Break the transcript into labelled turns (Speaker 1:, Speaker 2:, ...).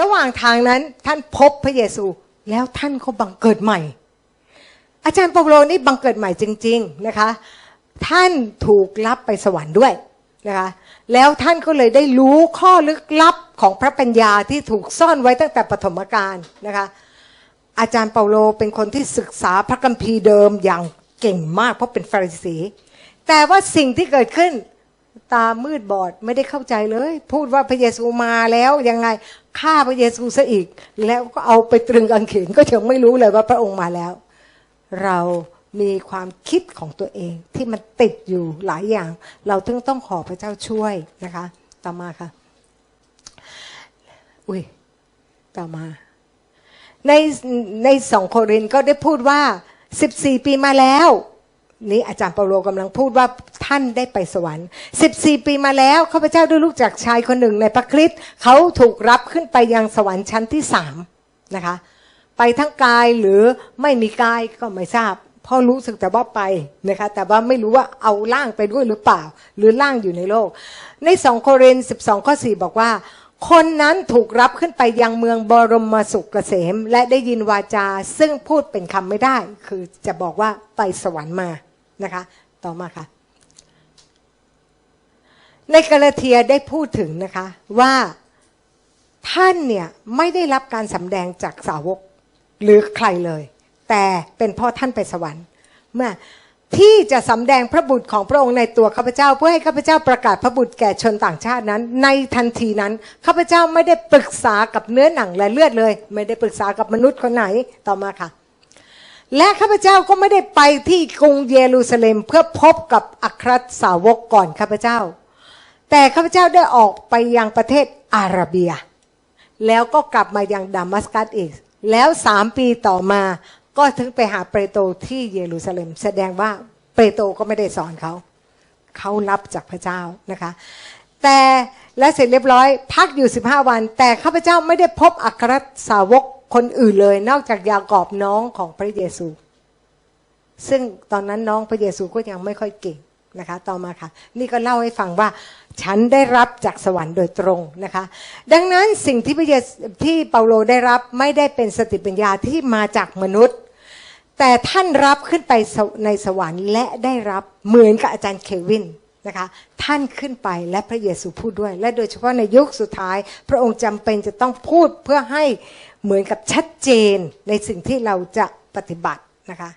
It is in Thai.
Speaker 1: ระหว่างทางนั้นท่านพบพระเยซูแล้วท่านก็บังเกิดใหม่ อาจารย์เปาโลนี่บังเกิดใหม่จริง ๆนะคะ ท่านถูกรับไปสวรรค์ด้วยนะคะแล้วท่านก็เลยได้รู้ข้อลึกลับของพระปัญญาที่ถูกซ่อนไว้ตั้งแต่ปฐมกาลนะคะอาจารย์เปาโลเป็นคนที่ศึกษาพระคัมภีร์เดิมอย่างเก่งมากเพราะเป็นฟาริสีแต่ว่าสิ่งที่เกิดขึ้น ตามืดบอดไม่ได้เข้าใจเลย พูดว่าพระเยซูมาแล้วยังไงฆ่าพระเยซูซะอีก แล้วก็เอาไปตรึงกางเขนก็ยังไม่รู้เลยว่าพระองค์มาแล้ว เรามีความคิดของตัวเองที่มันติดอยู่หลายอย่าง เราถึงต้องขอพระเจ้าช่วยนะคะต่อมาค่ะ อุ้ยต่อมา ในในสองโครินก็ได้พูดว่า 14 ปีมาแล้ว นี่อาจารย์เปาโลกำลังพูดว่าท่านได้ไปสวรรค์ 14 ปีมาแล้วข้าพเจ้าได้ลูกจากชายคนหนึ่งในพระคริสต์เขาถูกรับขึ้นไปยังสวรรค์ชั้นที่สามนะคะ ไปทั้งกายหรือไม่มีกายก็ไม่ทราบพราะรู้สึกแต่ว่าไปนะคะแต่ว่าไม่รู้ว่าเอาร่างไปด้วยหรือเปล่า หรือร่างอยู่ในโลก ในสองโครินธ์12ข้อ4บอกว่า คนนั้นถูกรับขึ้นไปยังเมืองบรมสุขเกษม และได้ยินวาจาซึ่งพูดเป็นคำไม่ได้ คือจะบอกว่าไปสวรรค์มา นะคะ ต่อมาค่ะ ในกาลาเทียได้พูดถึงนะคะว่าท่านเนี่ยไม่ได้รับการสำแดงจากสาวกหรือใครเลย แต่เป็นพ่อท่านไปสวรรค์ เมื่อที่จะสำแดงพระบุตรของพระองค์ในตัวข้าพเจ้า เพื่อให้ข้าพเจ้าประกาศพระบุตรแก่ชนต่างชาตินั้น ในทันทีนั้นข้าพเจ้าไม่ได้ปรึกษากับเนื้อหนังและเลือดเลย ไม่ได้ปรึกษากับมนุษย์คนไหนต่อมาค่ะ และข้าพเจ้าก็ไม่ได้ไปที่กรุงเยรูซาเล็มเพื่อพบกับอัครสาวกก่อนข้าพเจ้า แต่ข้าพเจ้าได้ออกไปยังประเทศอาระเบีย แล้วก็กลับมายังดามัสกัสอีก แล้วสามปีต่อมาก็ถึงไปหาเปโตรที่เยรูซาเล็ม แสดงว่าเปโตรก็ไม่ได้สอนเขา เขารับจากพระเจ้านะคะ แต่และเสร็จเรียบร้อย พักอยู่ 15 วัน แต่ข้าพเจ้าไม่ได้พบอัครสาวก คนอื่นเลย นอกจากยากอบน้องของพระเยซู ซึ่งตอนนั้นน้องพระเยซูก็ยังไม่ค่อยเก่งนะคะ ต่อมาค่ะ นี่ก็เล่าให้ฟังว่า ฉันได้รับจากสวรรค์โดยตรงนะคะ ดังนั้นสิ่งที่พระเยซูที่เปาโลได้รับไม่ได้เป็นสติปัญญาที่มาจากมนุษย์ แต่ท่านรับขึ้นไปในสวรรค์และได้รับเหมือนกับอาจารย์เควิน นะคะท่านขึ้นไปและพระเยซูพูดด้วย และโดยเฉพาะในยุคสุดท้าย พระองค์จำเป็นจะต้องพูดเพื่อให้เหมือนกับชัดเจนในสิ่งที่เราจะปฏิบัตินะคะ